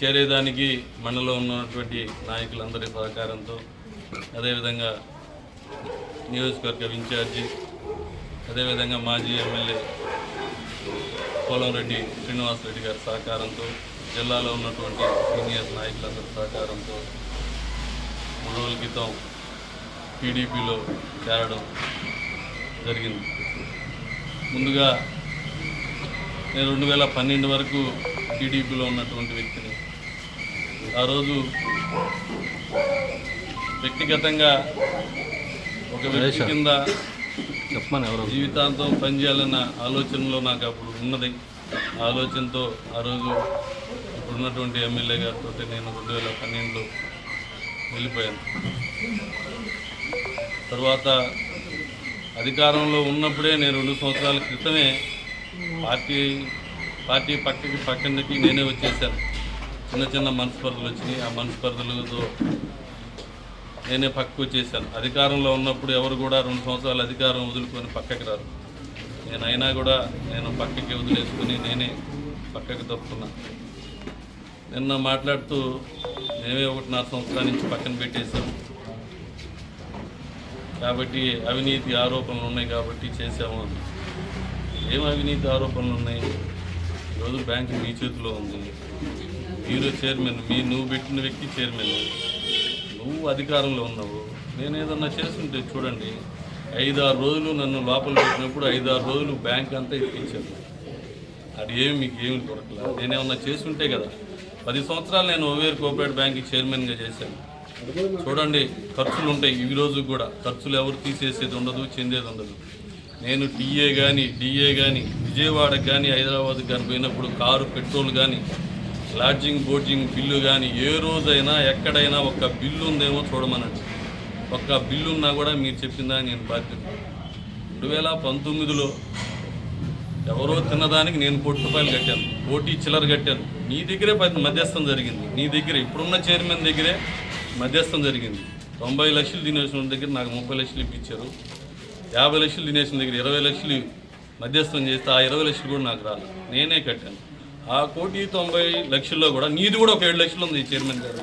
చేరేదానికి మండలంలో ఉన్నటువంటి నాయకులందరి సహకారంతో అదేవిధంగా నియోజకవర్గ ఇన్ఛార్జి అదేవిధంగా మాజీ ఎమ్మెల్యే పోలంరెడ్డి శ్రీనివాసరెడ్డి గారి సహకారంతో జిల్లాలో ఉన్నటువంటి సీనియర్ నాయకులందరి సహకారంతో మూడు రోజుల క్రితం టీడీపీలో చేరడం జరిగింది. ముందుగా నేను రెండు వేల పన్నెండు వరకు టీడీపీలో ఉన్నటువంటి వ్యక్తిని ఆ రోజు వ్యక్తిగతంగా ఒక వ్యక్తి కింద చెప్పమని ఎవరు? జీవితాంతం పనిచేయాలన్న ఆలోచనలో నాకు అప్పుడు ఉన్నది. ఆలోచనతో ఆ రోజు ఇప్పుడున్నటువంటి ఎమ్మెల్యే గారితో నేను రెండు వేల పన్నెండులో వెళ్ళిపోయాను. తర్వాత అధికారంలో ఉన్నప్పుడే నేను రెండు సంవత్సరాల క్రితమే పార్టీ పార్టీ పక్కకి పక్కనకి నేనే వచ్చేసాను. చిన్న చిన్న మనస్పర్ధలు వచ్చినాయి. ఆ మనస్పర్ధలతో నేనే పక్కకు వచ్చేసాను అధికారంలో ఉన్నప్పుడు ఎవరు కూడా రెండు సంవత్సరాలు అధికారం వదులుకొని పక్కకి రారు. నేనైనా కూడా నేను పక్కకి వదిలేసుకుని నేనే పక్కకి తప్పుకున్నా నిన్న మాట్లాడుతూ మేమే ఒకటిన్నర సంవత్సరాల నుంచి పక్కన పెట్టేశాం. కాబట్టి అవినీతి ఆరోపణలు ఉన్నాయి కాబట్టి చేసాము అని. ఏం అవినీతి ఆరోపణలు ఉన్నాయి? ఈరోజు బ్యాంకు మీ చేతిలో ఉంది. మీరు చైర్మన్ మీ నువ్వు పెట్టిన వ్యక్తి చైర్మన్. నువ్వు అధికారంలో ఉన్నావు. నేను ఏదన్నా చేస్తుంటే చూడండి ఐదారు రోజులు నన్ను లోపల పెట్టినప్పుడు ఐదారు రోజులు బ్యాంక్ అంతా ఎక్కించాను అది ఏమి మీకు ఏమి దొరకలేదు. నేనేమన్నా చేస్తుంటే కదా పది సంవత్సరాలు నేను ఓవేర్ కోఆపరేటివ్ బ్యాంక్ చైర్మన్గా చేశాను. చూడండి ఖర్చులు ఉంటాయి ఈ రోజు కూడా. ఖర్చులు ఎవరు తీసేసేది ఉండదు చెందేది ఉండదు. నేను టీఏ కానీ డిఏ కానీ విజయవాడకు కానీ హైదరాబాద్కి కానీ పోయినప్పుడు కారు పెట్రోల్ కానీ లాడ్జింగ్ బోర్డింగ్ బిల్లు కానీ ఏ రోజైనా ఎక్కడైనా ఒక బిల్లు ఉందేమో చూడమనండి. ఒక్క బిల్లు ఉన్నా కూడా మీరు చెప్పిందా నేను బాధ్యత రెండు వేల పంతొమ్మిదిలో ఎవరో తిన్నదానికి నేను కోటి రూపాయలు కట్టాను. కోటి చిల్లర కట్టాను. నీ దగ్గరే పది మధ్యస్థం జరిగింది. నీ దగ్గరే ఇప్పుడున్న చైర్మన్ దగ్గరే మధ్యస్థం జరిగింది. తొంభై లక్షలు తినేసిన దగ్గర నాకు ముప్పై లక్షలు ఇప్పించారు. యాభై లక్షలు తినేసిన దగ్గర ఇరవై లక్షలు మధ్యస్థం చేస్తే ఆ ఇరవై లక్షలు కూడా నాకు రాలేదు నేనే కట్టాను. ఆ కోటి తొంభై లక్షల్లో కూడా నీది కూడా ఒక ఏడు లక్షలు ఉంది చైర్మన్ గారు.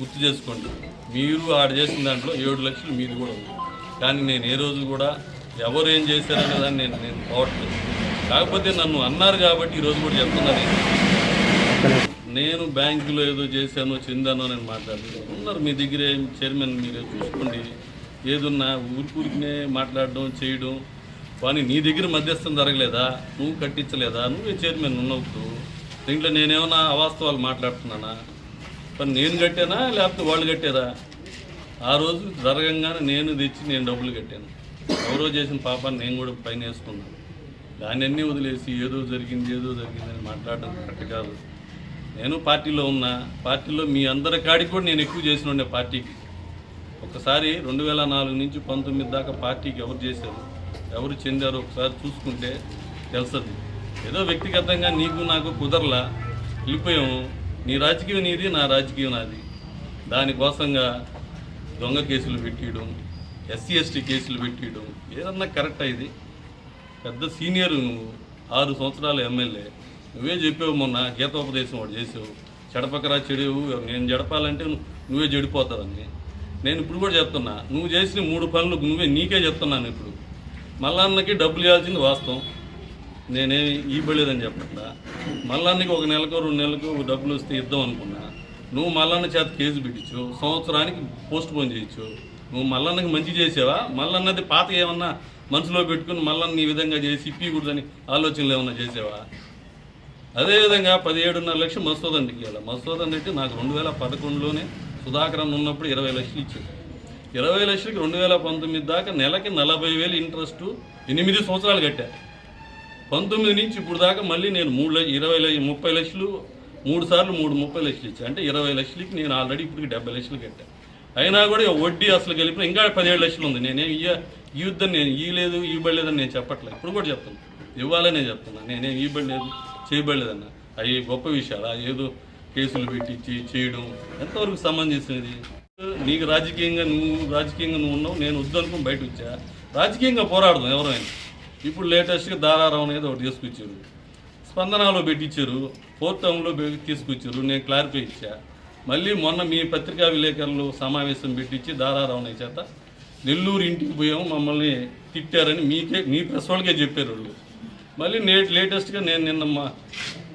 గుర్తు చేసుకోండి. మీరు ఆడ చేసిన దాంట్లో ఏడు లక్షలు మీది కూడా ఉంది. కానీ నేను ఏ రోజు కూడా ఎవరు ఏం చేశారనే దాన్ని నేను నేను పోవట్లేదు. కాకపోతే నన్ను అన్నారు కాబట్టి ఈరోజు కూడా చెప్తున్నాను నేను. బ్యాంకులో ఏదో చేశానో చెందానో నేను మాట్లాడలేదు. ఉన్నారు మీ దగ్గరే చైర్మన్ మీరు చూసుకోండి. ఏదున్నా ఊరికూరికినే మాట్లాడడం చేయడం. కానీ నీ దగ్గర మధ్యస్థం జరగలేదా? నువ్వు కట్టించలేదా? నువ్వే చైర్మన్ ఉన్నప్పుడు దీంట్లో నేనేమన్నా అవాస్తవాలు మాట్లాడుతున్నానా? పని నేను కట్టానా లేకపోతే వాళ్ళు కట్టారా ఆ రోజు జరగంగానే నేను తెచ్చి నేను డబ్బులు కట్టాను. ఎవరో చేసిన పాపాన్ని నేను కూడా పైన వేసుకున్నాను. దాన్ని అన్నీ వదిలేసి ఏదో జరిగింది ఏదో జరిగిందని మాట్లాడడం కరెక్ట్ కాదు. నేను పార్టీలో ఉన్నా పార్టీలో మీ అందరి కాడికి కూడా నేను ఎక్కువ చేసిన ఉండే పార్టీకి. ఒకసారి రెండు వేల నాలుగు నుంచి పంతొమ్మిది దాకా పార్టీకి ఎవరు చేశారు ఎవరు చెందారు ఒకసారి చూసుకుంటే తెలుస్తుంది. ఏదో వ్యక్తిగతంగా నీకు నాకు కుదరలా వెళ్ళిపోయాము నీ రాజకీయం నీది నా రాజకీయం నాది. దానికోసంగా దొంగ కేసులు పెట్టియడం ఎస్సీ ఎస్టీ కేసులు పెట్టియడం ఏదన్నా కరెక్ట్ ఇది? పెద్ద సీనియర్ నువ్వు ఆరు సంవత్సరాల ఎమ్మెల్యే. నువ్వే చెప్పావు మొన్న గీతోపదేశం వాడు చేసావు. చెడపకరా చెడేవు నేను జడపాలంటే నువ్వే చెడిపోతావని నేను ఇప్పుడు కూడా చెప్తున్నా నువ్వు చేసిన మూడు పనులు నువ్వే నీకే చెప్తున్నాను ఇప్పుడు. మల్లన్నకి డబ్బులు ఇవ్వాల్సింది వాస్తవం. నేనేమి ఇవ్వలేదని చెప్పట్లా? మల్లన్నకి ఒక నెలకు రెండు నెలలకు డబ్బులు వస్తే ఇద్దాం అనుకున్నా. నువ్వు మల్లన్న చేత కేసు పెట్టించు సంవత్సరానికి పోస్ట్ పోన్ చేయొచ్చు నువ్వు మల్లన్నకి మంచి చేసావా? మల్లన్నది పాత ఏమన్నా మనసులో పెట్టుకుని మల్లన్న ఈ విధంగా చేసి ఇప్పకూడదని ఆలోచనలు ఏమన్నా చేసావా? అదేవిధంగా పదిహేడున్నర లక్షలు మసోదండికి ఇవ్వాలి మసోదండి అంటే నాకు రెండు వేల పదకొండులోనే సుధాకరన్ ఉన్నప్పుడు ఇరవై లక్షలు ఇచ్చాడు ఇరవై లక్షలకి రెండు వేల పంతొమ్మిది దాకా నెలకి నలభై వేలు ఇంట్రెస్ట్ ఎనిమిది సంవత్సరాలు కట్టారు పంతొమ్మిది నుంచి ఇప్పుడు దాకా మళ్ళీ నేను మూడు లక్ష ఇరవై లక్ష ముప్పై లక్షలు మూడు సార్లు మూడు ముప్పై లక్షలు ఇచ్చా. అంటే ఇరవై లక్షలకి నేను ఆల్రెడీ ఇప్పటికి డెబ్బై లక్షలు కట్టా. అయినా కూడా వడ్డీ అసలు కలిపిన ఇంకా పదిహేడు లక్షలు ఉంది. నేనేం ఇయ్య ఈ యుద్ధం నేను ఇవ్వలేదు ఇవ్వబడలేదని నేను చెప్పట్లేదు. ఇప్పుడు కూడా చెప్తాను ఇవ్వాలనే చెప్తున్నా. నేనేం ఇవ్వలేదు చేయబడలేదన్న. అవి గొప్ప విషయాలు. ఆ ఏదో కేసులు పెట్టించి చేయడం ఎంతవరకు సంబంధించినది? నీకు రాజకీయంగా నువ్వు రాజకీయంగా నువ్వు ఉన్నావు నేను వద్దనుకుని బయట వచ్చా. రాజకీయంగా పోరాడదాం ఎవరైనా. ఇప్పుడు లేటెస్ట్గా దారారావు అనేది ఒకటి తీసుకొచ్చారు. స్పందనలో పెట్టించారు ఫోర్త్ టౌన్లో తీసుకొచ్చారు. నేను క్లారిఫై ఇచ్చా. మళ్ళీ మొన్న మీ పత్రికా విలేకరులు సమావేశం పెట్టించి దారారావు చేత నెల్లూరు ఇంటికి పోయాము. మమ్మల్ని తిట్టారని మీకే మీ ప్రెస్ వాళ్ళకే చెప్పారు వాళ్ళు. మళ్ళీ నే లేటెస్ట్గా నేను నిన్న మా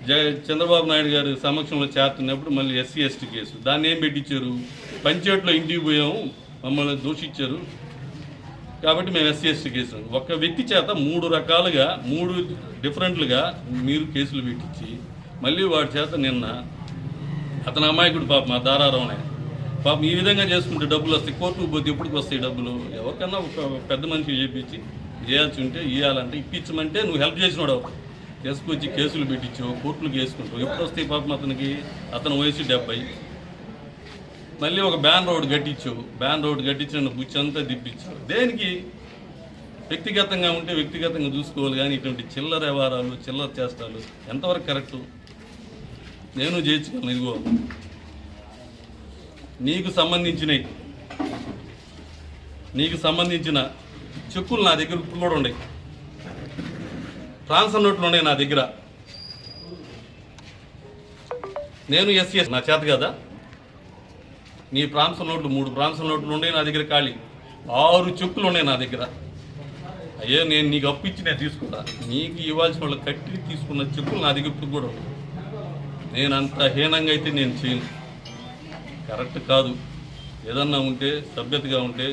జ చంద్రబాబు నాయుడు గారి సమక్షంలో చేరుతున్నప్పుడు మళ్ళీ ఎస్సీ ఎస్టీ కేసు. దాన్ని ఏం పెట్టించారు పంచాయట్లో ఇంటికి పోయాము. మమ్మల్ని దూషించారు కాబట్టి మేము ఎస్సీ ఎస్టీ ఒక వ్యక్తి చేత మూడు రకాలుగా మూడు డిఫరెంట్లుగా మీరు కేసులు పెట్టించి మళ్ళీ వాడి చేత నిన్న అతని అమాయకుడు పాప మా దారారావునే. పాపం ఈ విధంగా చేసుకుంటే డబ్బులు వస్తాయి. కోర్టుకు పోతే ఎప్పటికి వస్తాయి డబ్బులు? ఎవరికన్నా ఒక పెద్ద మనిషి చేపించి చేయాల్సి ఉంటే ఇవ్వాలంటే ఇప్పించమంటే నువ్వు హెల్ప్ చేసినాడు తీసుకొచ్చి కేసులు పెట్టించావు కోర్టులు వేసుకుంటావు. ఎప్పుడు వస్తాయి పాపం అతనికి? అతని వయసు డెబ్బై మళ్ళీ ఒక బ్యాన్ రోడ్ కట్టించావు బ్యాన్ రోడ్ కట్టించి నన్ను గుచ్చంతా తిప్పించావు దేనికి? వ్యక్తిగతంగా ఉంటే వ్యక్తిగతంగా చూసుకోవాలి కానీ ఇటువంటి చిల్లర వ్యవహారాలు చిల్లర చేస్తాలు ఎంతవరకు కరెక్టు? నేను చేయించుకోను ఇదిగో. నీకు సంబంధించినవి నీకు సంబంధించిన చెక్కులు నా దగ్గర ఇప్పుడు కూడా ఉన్నాయి. ట్రాన్స్ఫర్ నోట్లు ఉన్నాయి నా దగ్గర. నేను ఎస్సీఎస్ నా చేత కదా? నీ ప్రాంశ నోట్లు మూడు ప్రాంతం నోట్లు ఉన్నాయి నా దగ్గర ఖాళీ. ఆరు చెక్కులు ఉన్నాయి నా దగ్గర. అయ్యో నేను నీకు అప్పు ఇచ్చి నేను తీసుకుంటా. నీకు ఇవ్వాల్సిన వాళ్ళు కట్టి తీసుకున్న చెక్కులు నా దగ్గర ఇప్పుడు కూడా నేను అంత హీనంగా అయితే నేను చేయను. కరెక్ట్ కాదు. ఏదన్నా ఉంటే సభ్యతగా ఉంటే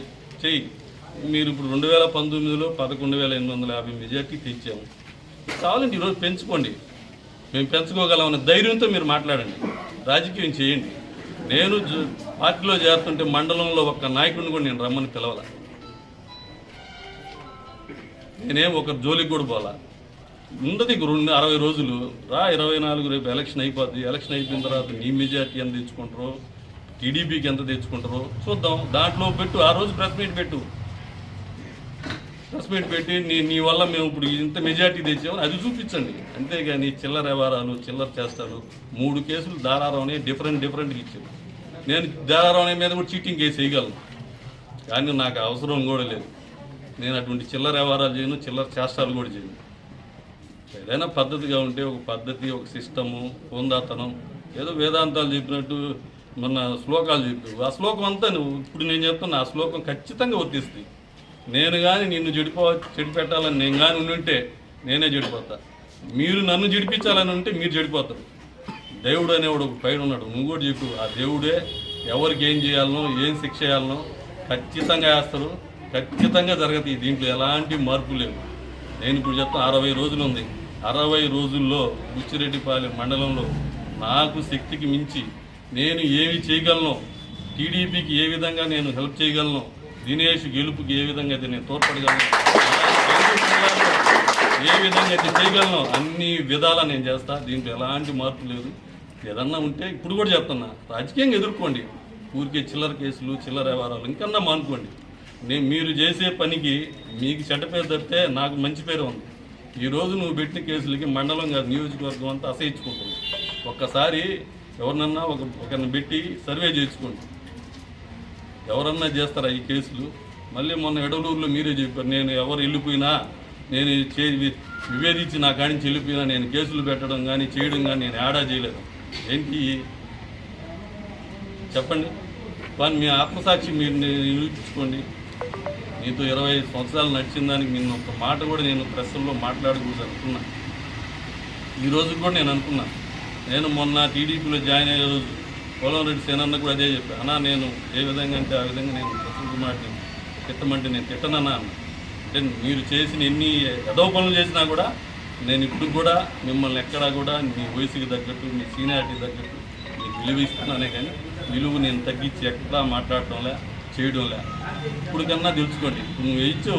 చెయ్యి. మీరు ఇప్పుడు రెండు వేల పంతొమ్మిదిలో పదకొండు వేల ఎనిమిది వందల యాభై మెజార్టీ తెచ్చాము. కావాలంటే ఈరోజు పెంచుకోండి. మేము పెంచుకోగలమనే ధైర్యంతో మీరు మాట్లాడండి. రాజకీయం చేయండి. నేను పార్టీలో చేరుతుంటే మండలంలో ఒక్క నాయకుడిని కూడా నేను రమ్మని పిలవాల. నేనేం ఒక జోలికి కూడా పోలా. ఉండదు రెండు అరవై రోజులు రా ఇరవై నాలుగు రేపు ఎలక్షన్ అయిపోద్ది. ఎలక్షన్ అయిపోయిన తర్వాత నీ మెజార్టీ ఎంత తెచ్చుకుంటారో టీడీపీకి ఎంత తెచ్చుకుంటారో చూద్దాం. దాంట్లో పెట్టు ఆ రోజు ప్రెస్ మీట్ పెట్టు. ప్రెస్ మీట్ పెట్టి నీ నీ వల్ల మేము ఇప్పుడు ఇంత మెజార్టీ తెచ్చామని అది చూపించండి. అంతేగాని చిల్లర వ్యవహారాలు చిల్లర చేస్తారు మూడు కేసులు దారారావునే డిఫరెంట్ డిఫరెంట్గా ఇచ్చారు. నేను దారారావునే మీద కూడా చీటింగ్ కేసు వేయగలను కానీ నాకు అవసరం కూడా లేదు. నేను అటువంటి చిల్లర వ్యవహారాలు చేయను చిల్లర చేష్టాలు కూడా చేయను. ఏదైనా పద్ధతిగా ఉంటే ఒక పద్ధతి ఒక సిస్టము పొందాతనం ఏదో వేదాంతాలు చెప్పినట్టు మొన్న శ్లోకాలు చెప్పావు ఆ శ్లోకం అంతా నువ్వు ఇప్పుడు నేను చెప్తున్నా ఆ శ్లోకం ఖచ్చితంగా వర్తిస్తుంది. నేను కానీ నిన్ను చెడిపో చెడిపెట్టాలని నేను కానీ ఉంటే నేనే చెడిపోతా. మీరు నన్ను చెడిపించాలని ఉంటే మీరు చెడిపోతారు. దేవుడు అనేవాడు ఒక పైన ఉన్నాడు. నువ్వు కూడా చెప్పు ఆ దేవుడే ఎవరికి ఏం చేయాలనో ఏం శిక్ష చేయాలనో ఖచ్చితంగా వేస్తారు ఖచ్చితంగా జరగదు దీంట్లో ఎలాంటి మార్పు లేవు. నేను ఇప్పుడు చెప్తాను అరవై రోజులు ఉంది. అరవై రోజుల్లో బుచ్చిరెడ్డిపాలెం మండలంలో నాకు శక్తికి మించి నేను ఏమి చేయగలను? టీడీపీకి ఏ విధంగా నేను హెల్ప్ చేయగలను? దినేష్ గెలుపుకి ఏ విధంగా అయితే నేను తోడ్పడగలను? ఏ విధంగా అయితే చేయగలను అన్ని విధాలా నేను చేస్తా. దీంట్లో ఎలాంటి మార్పు లేదు. ఏదన్నా ఉంటే ఇప్పుడు కూడా చెప్తున్నా రాజకీయంగా ఎదుర్కోండి. ఊరికే చిల్లర కేసులు చిల్లర వ్యవహారాలు ఇంకన్నా మానుకోండి. నేను మీరు చేసే పనికి మీకు చెడ్డ పేరు తప్పితే నాకు మంచి పేరు ఉంది. ఈ రోజు నువ్వు పెట్టిన కేసులకి మండలం కాదు నియోజకవర్గం అంతా అసహించుకుంటుంది. ఒక్కసారి ఎవరినన్నా ఒక ఒకరిని పెట్టి సర్వే చేయించుకోండి. ఎవరన్నా చేస్తారా ఈ కేసులు? మళ్ళీ మొన్న ఎడలూరులో మీరే చెప్పారు నేను ఎవరు వెళ్ళిపోయినా నేను చే వి- నా కాడి నుంచి వెళ్ళిపోయినా నేను కేసులు పెట్టడం కానీ చేయడం కానీ నేను ఆడా చేయలేదు. ఏంటి? చెప్పండి. కానీ మీ ఆత్మసాక్షి మీరు నిరూపించుకోండి. మీతో ఇరవై ఐదు సంవత్సరాలు నడిచిన దానికి నేను ఒక మాట కూడా నేను ప్రెస్లో మాట్లాడకూడదు అనుకున్నా ఈ రోజు కూడా నేను అనుకున్నా. నేను మొన్న టీడీపీలో జాయిన్ అయ్యే రోజు పోలంరెడ్డి సేనన్న కూడా అదే చెప్పాను అన్నా నేను ఏ విధంగా అంటే ఆ విధంగా నేను ప్రసన్న కుమార్ని తిట్టమంటే నేను తిట్టనన్నా అన్నా. అంటే మీరు చేసిన ఎన్ని ఎదవ పనులు చేసినా కూడా నేను ఇప్పుడు కూడా మిమ్మల్ని ఎక్కడా కూడా మీ వయసుకి తగ్గట్టు మీ సీనియారిటీ తగ్గట్టు మీకు విలువ ఇస్తున్నానే కానీ విలువ నేను తగ్గించి ఎక్కడా మాట్లాడటంలే చేయడంలే. ఇప్పుడు కన్నా తెలుసుకోండి. ఇప్పుడు నువ్వు వేయచ్చు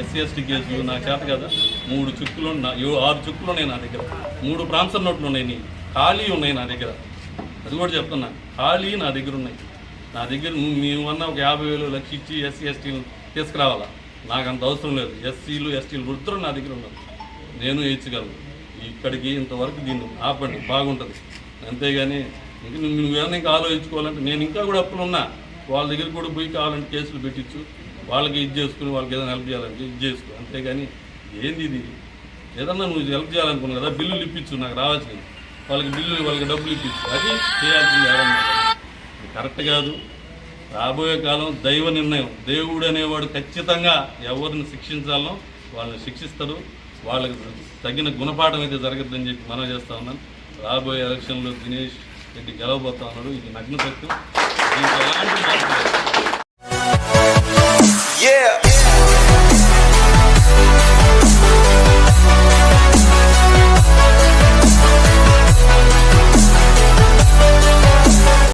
ఎస్సీ ఎస్టీ కేసులు నా చేత కదా? మూడు చుక్కులు నా ఆరు చుక్కులు ఉన్నాయి నా దగ్గర. మూడు ప్రాంతం నోట్లు ఉన్నాయి నీ. ఖాళీ ఉన్నాయి నా దగ్గర. అది కూడా చెప్తున్నా. ఖాళీ నా దగ్గర ఉన్నాయి. నా దగ్గర నువ్వు మేమన్నా ఒక యాభై వేలు లక్ష ఇచ్చి ఎస్సీ ఎస్టీలు తీసుకురావాలా? నాకు అంత అవసరం లేదు. ఎస్సీలు ఎస్టీలు వృద్ధులు నా దగ్గర ఉన్నారు నేను వేయించగలను ఇక్కడికి ఇంతవరకు దీన్ని ఆపండి. బాగుంటుంది. అంతేగాని ఇంక నువ్వు నువ్వేమైనా ఇంకా ఆలోచించుకోవాలంటే నేను ఇంకా కూడా అప్పులు ఉన్నా. వాళ్ళ దగ్గర కూడా పోయి కావాలంటే కేసులు పెట్టించు. వాళ్ళకి ఇది చేసుకుని వాళ్ళకి ఏదైనా హెల్ప్ చేయాలంటే ఇది చేసుకో. అంతేగాని ఏంది ఇది? ఏదన్నా నువ్వు హెల్ప్ చేయాలనుకున్నావు కదా బిల్లులు ఇప్పించు. నాకు రావాల్సింది. వాళ్ళకి బిల్లు వాళ్ళకి డబ్బులు ఇప్పించు. అది చేయాల్సింది కరెక్ట్ కాదు. రాబోయే కాలం దైవ నిర్ణయం. దేవుడు అనేవాడు ఖచ్చితంగా ఎవరిని శిక్షించాలో వాళ్ళని శిక్షిస్తాడు. వాళ్ళకి తగిన గుణపాఠం అయితే జరగద్దని చెప్పి మనం చేస్తా ఉన్నాను రాబోయే ఎలక్షన్లో దినేష్ రెడ్డి గెలవబోతా ఉన్నాడు. ఇది నగ్న సత్యం. Yeah!